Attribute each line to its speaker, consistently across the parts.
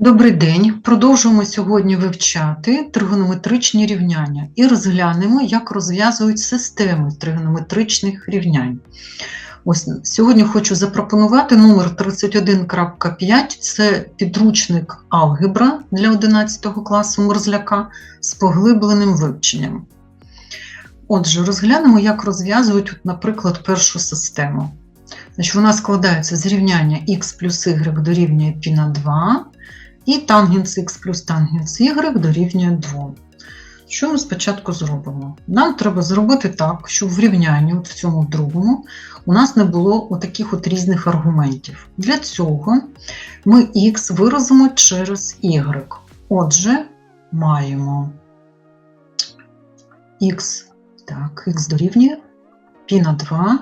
Speaker 1: Добрий день. Продовжуємо сьогодні вивчати тригонометричні рівняння і розглянемо, як розв'язують системи тригонометричних рівнянь. Ось сьогодні хочу запропонувати номер 31.5. Це підручник алгебра для 11 класу мерзляка з поглибленим вивченням. Отже, розглянемо, як розв'язують, наприклад, першу систему. Значить, Вона складається з рівняння х плюс y дорівнює π на 2 і тангенс х плюс тангенс y дорівнює 2. Що ми спочатку зробимо? Нам треба зробити так, щоб в рівнянні, в цьому другому, у нас не було отаких от різних аргументів. Для цього ми х виразимо через y. Отже, маємо х, так, х дорівнює π на 2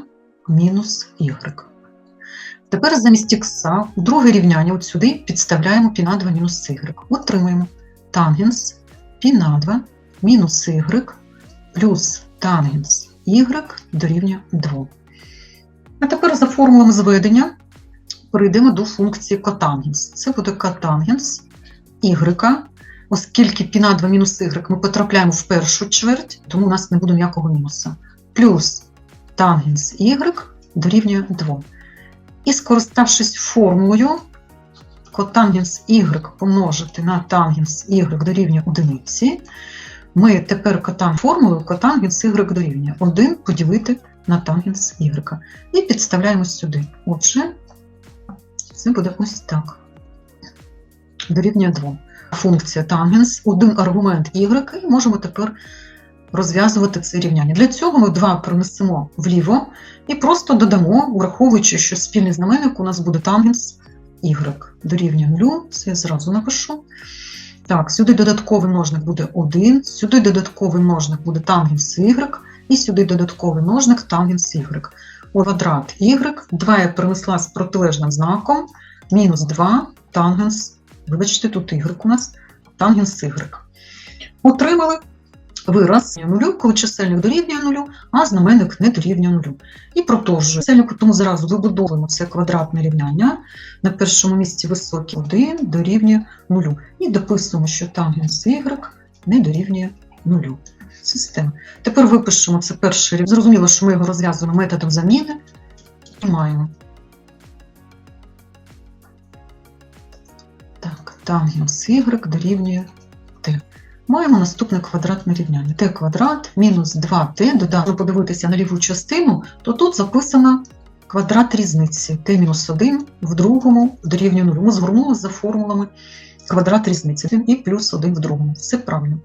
Speaker 1: мінус y. Тепер замість х у друге рівняння от сюди підставляємо π на 2 мінус y. Отримаємо тангенс π на 2 мінус y плюс тангенс y дорівнює 2. А тепер за формулами зведення перейдемо до функції котангенс. Це буде котангенс y, оскільки π на 2 мінус y ми потрапляємо в першу чверть, тому у нас не буде ніякого мінуса. Плюс тангенс y дорівнює 2. І скориставшись формулою котангенс y помножити на тангенс y дорівнює одиниці, ми тепер котан формулою котангенс y дорівнює 1 поділити на тангенс y. І підставляємо сюди. Отже, це буде ось так. Дорівнює 2. Функція тангенс, один аргумент y, і можемо тепер розв'язувати це рівняння. Для цього ми 2 перенесемо вліво і просто додамо, враховуючи, що спільний знаменник у нас буде тангенс y дорівнює 0, це я зразу напишу. Так, сюди додатковий множник буде 1, сюди додатковий множник буде тангенс y, і сюди додатковий множник тангенс y. Квадрат y, 2 я перенесла з протилежним знаком, мінус 2 тангенс, вибачте, тут y у нас, тангенс y. Отримали вираз нулю, коли чисельник дорівнює нулю, а знаменник не дорівнює нулю. І продовжуємо. Чисельнику тому зразу вибудовуємо це квадратне рівняння. На першому місці високий 1 дорівнює нулю. І дописуємо, що тангенс y не дорівнює нулю. Система. Тепер випишемо це перше рівняння. Зрозуміло, що ми його розв'язуємо методом заміни. І маємо. Так, тангенс y дорівнює. Маємо наступне квадратне рівняння. t квадрат мінус 2t, додати подивитися на ліву частину, то тут записано квадрат різниці t мінус 1 в другому дорівнює 0. Ми звернулися за формулами квадрат різниці і плюс 1 в другому. Все правильно.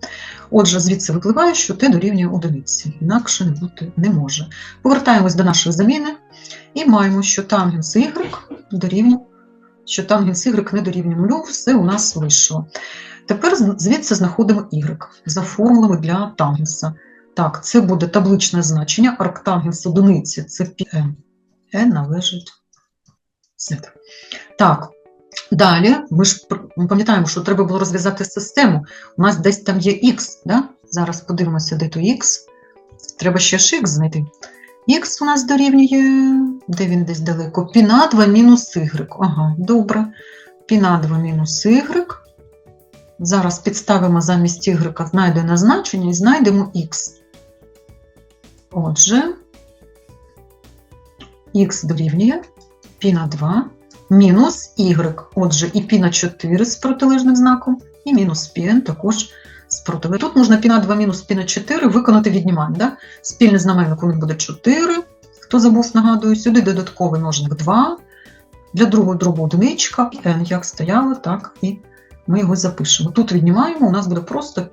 Speaker 1: Отже, звідси випливає, що t дорівнює одиниці, інакше не бути не може. Повертаємось до нашої заміни і маємо, що тангенс y дорівнює, що тангенс y не дорівнює 0, все у нас вийшло. Тепер звідси знаходимо y за формулами для тангенса. Так, це буде табличне значення, арктангенс одиниці це πm. E належить z. Так, далі ми ж пам'ятаємо, що треба було розв'язати систему. У нас десь там є x, да? зараз подивимося, де то x. Треба ще ж x знайти. Х у нас дорівнює, де він десь далеко? пі на 2 мінус y. Ага, добре. Пі на 2 мінус y. Зараз підставимо замість y знайдене значення і знайдемо x. Отже, х дорівнює пі на 2 мінус y. Отже, і пі на 4 з протилежним знаком, і мінус пі також спротиви. Тут можна піна 2 мінус спіна 4 виконати віднімання. Да? Спільний знаменник у них буде 4. Хто забув, нагадую, сюди додатковий ножник 2. Для другого дробу одиничка, і n, як стояло, так і ми його запишемо. Тут віднімаємо, у нас буде просто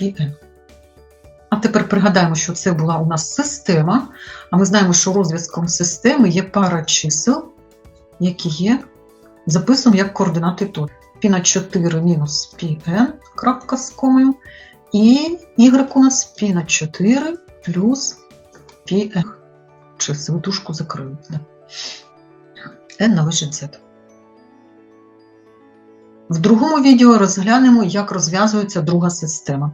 Speaker 1: πn. А тепер пригадаємо, що це була у нас система. А ми знаємо, що розв'язком системи є пара чисел, які є записом як координати точки. π на 4 мінус πn, крапка з комою, і y у нас π на 4 плюс πn. Чисел дужку закрили. n належить z. В другому відео розглянемо, як розв'язується друга система.